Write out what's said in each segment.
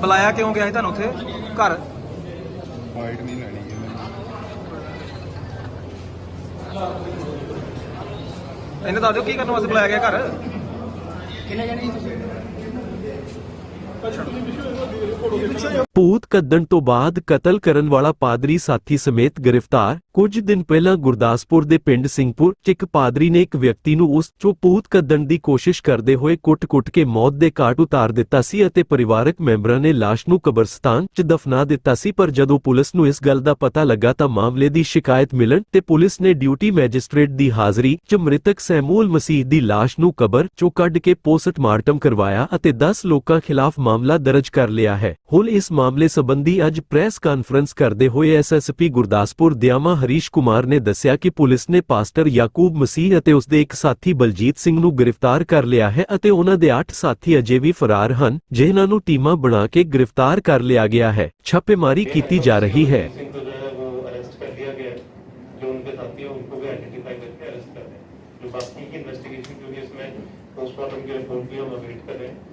ਬੁਲਾਇਆ ਕਿਉਂ ਗਿਆ ਸੀ ਤੁਹਾਨੂੰ ਉੱਥੇ? ਘਰ? ਫਾਈਟ ਨਹੀਂ ਲੈਣੀ ਇਹਨਾਂ ਦੱਸ ਦਿਓ ਕੀ ਕਰਨ ਵਾਸਤੇ ਬੁਲਾਇਆ ਗਿਆ ਘਰ? ਭੂਤ ਕੱਢਣ ਤੋਂ ਬਾਅਦ ਕਤਲ ਕਰਨ ਵਾਲਾ ਪਾਦਰੀ ਸਾਥੀ ਸਮੇਤ ਗ੍ਰਿਫਤਾਰ। ਕੁਝ ਦਿਨ ਪਹਿਲਾਂ ਗੁਰਦਾਸਪੁਰ ਦੇ ਪਿੰਡ ਸਿੰਘਪੁਰ 'ਚ ਇੱਕ ਪਾਦਰੀ ਨੇ ਇੱਕ ਵਿਅਕਤੀ ਨੂੰ ਉਸ 'ਚੋਂ ਭੂਤ ਕੱਢਣ ਦੀ ਕੋਸ਼ਿਸ਼ ਕਰਦੇ ਹੋਏ ਕੁੱਟ-ਕੁੱਟ ਕੇ ਮੌਤ ਦੇ ਘਾਟ ਉਤਾਰ ਦਿੱਤਾ ਸੀ ਅਤੇ ਪਰਿਵਾਰਕ ਮੈਂਬਰਾਂ ਨੇ ਲਾਸ਼ ਨੂੰ ਕਬਰਸਤਾਨ 'ਚ ਦਫਨਾ ਦਿੱਤਾ ਸੀ, ਪਰ ਜਦੋਂ ਪੁਲਿਸ ਨੂੰ ਇਸ ਗੱਲ ਦਾ ਪਤਾ ਲੱਗਾ ਤਾਂ ਮਾਮਲੇ ਦੀ ਸ਼ਿਕਾਇਤ ਮਿਲਣ ਤੇ ਪੁਲਿਸ ਨੇ ਡਿਊਟੀ ਮੈਜਿਸਟ੍ਰੇਟ ਦੀ ਹਾਜ਼ਰੀ 'ਚ ਮ੍ਰਿਤਕ ਸੈਮੂਅਲ ਮਸੀਹ ਦੀ ਲਾਸ਼ ਨੂੰ ਕਬਰ 'ਚੋਂ ਕੱਢ ਕੇ ਪੋਸਟਮਾਰਟਮ ਕਰਵਾਇਆ ਅਤੇ 10 ਲੋਕਾਂ ਖਿਲਾਫ ਮਾਮਲਾ ਦਰਜ ਕਰ ਲਿਆ ਹੈ ਹੁਣ ਇਸ ਮਾਮਲੇ ਸੰਬੰਧੀ ਅੱਜ ਪ੍ਰੈਸ ਕਾਨਫਰੰਸ ਕਰਦੇ ਹੋਏ ਐਸਐਸਪੀ ਗੁਰਦਾਸਪੁਰ ਦਿਆਮਾ ਹਰੀਸ਼ ਕੁਮਾਰ ਨੇ ਦੱਸਿਆ ਕਿ ਪੁਲਿਸ ਨੇ ਪਾਸਟਰ ਯਾਕੂਬ ਮਸੀਹ ਅਤੇ ਉਸ ਦੇ ਇੱਕ ਸਾਥੀ ਬਲਜੀਤ ਸਿੰਘ ਨੂੰ ਗ੍ਰਿਫਤਾਰ ਕਰ ਲਿਆ ਹੈ ਅਤੇ ਉਹਨਾਂ ਦੇ 8 ਸਾਥੀ ਅਜੇ ਵੀ ਫਰਾਰ ਹਨ ਜਿਨ੍ਹਾਂ ਨੂੰ ਟੀਮਾਂ ਬਣਾ ਕੇ ਗ੍ਰਿਫਤਾਰ ਕਰ ਲਿਆ ਗਿਆ ਹੈ ਛਾਪੇਮਾਰੀ ਕੀਤੀ ਜਾ ਰਹੀ ਹੈ सिंह को जो है वो अरेस्ट कर लिया गया है जो उनके साथी हैं उनको भी आइडेंटिफाई करके अरेस्ट कर रहे हैं जो बाकी की इन्वेस्टिगेशन क्योंकि इसमें पोस्टमार्टम की रिपोर्ट भी हम अवेट कर रहे हैं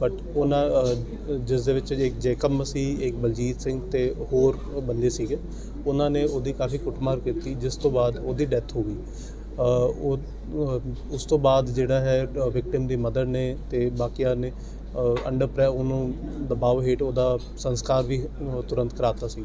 ਬਟ ਉਹਨਾਂ ਜਿਸ ਦੇ ਵਿੱਚ ਇੱਕ ਜੇਕਬ ਮਸੀਹ ਇੱਕ ਬਲਜੀਤ ਸਿੰਘ ਤੇ ਹੋਰ ਬੰਦੇ ਸੀਗੇ, ਉਹਨਾਂ ਨੇ ਉਹਦੀ ਕਾਫੀ ਕੁੱਟਮਾਰ ਕੀਤੀ, ਜਿਸ ਤੋਂ ਬਾਅਦ ਉਹਦੀ ਡੈਥ ਹੋ ਗਈ। ਉਹ ਉਸ ਤੋਂ ਬਾਅਦ ਜਿਹੜਾ ਹੈ ਵਿਕਟਿਮ ਦੀ ਮਦਰ ਨੇ ਤੇ ਬਾਕੀਆਂ ਨੇ ਅੰਡਰ ਪ੍ਰੈ ਉਹਨੂੰ ਦਬਾਅ ਹੇਠ ਉਹਦਾ ਸੰਸਕਾਰ ਵੀ ਤੁਰੰਤ ਕਰਾਤਾ ਸੀ।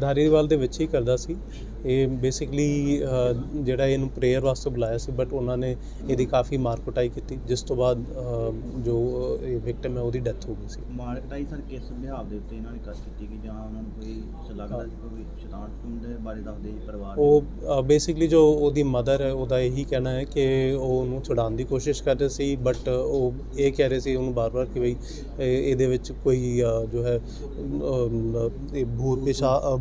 ਧਾਰੀਵਾਲ ਦੇ ਵਿੱਚ ਹੀ ਕਰਦਾ ਸੀ। ਇਹ ਬੇਸਿਕਲੀ ਜਿਹੜਾ ਇਹਨੂੰ ਪ੍ਰੇਅਰ ਵਾਸਤੇ ਬੁਲਾਇਆ ਸੀ ਬਟ ਉਹਨਾਂ ਨੇ ਇਹਦੀ ਕਾਫੀ ਮਾਰ ਕੁਟਾਈ ਕੀਤੀ ਜਿਸ ਤੋਂ ਬਾਅਦ ਜੋ ਇਹ ਵਿਕਟਮ ਹੈ ਉਹਦੀ ਡੈਥ ਹੋ ਗਈ ਸੀ। ਮਾਰਕਟਾਈ ਸਰ ਕਿਸ ਵਿਹਾਰ ਦੇ ਉੱਤੇ ਇਹਨਾਂ ਨੇ ਕਰ ਕੀਤੀ ਕਿ ਜਾਂ ਉਹਨਾਂ ਨੂੰ ਕੋਈ ਲੱਗਦਾ ਸੀ ਕੋਈ ਸ਼ੈਤਾਨ ਸ਼ਤੂਨ ਦੇ ਬਾਰੇ ਦੱਸਦੇ ਪਰਿਵਾਰ? ਉਹ ਬੇਸਿਕਲੀ ਜੋ ਉਹਦੀ ਮਦਰ ਹੈ ਉਹਦਾ ਇਹੀ ਕਹਿਣਾ ਹੈ ਕਿ ਉਹ ਉਹਨੂੰ ਛੁਡਾਉਣ ਦੀ ਕੋਸ਼ਿਸ਼ ਕਰ ਰਹੇ ਸੀ ਬਟ ਉਹ ਇਹ ਕਹਿ ਰਹੇ ਸੀ ਉਹਨੂੰ ਬਾਰ-ਬਾਰ ਕਿ ਬਈ ਇਹ- ਇਹਦੇ ਵਿੱਚ ਕੋਈ ਜੋ ਹੈ ਭੂਤ ਪਿਸ਼ਾ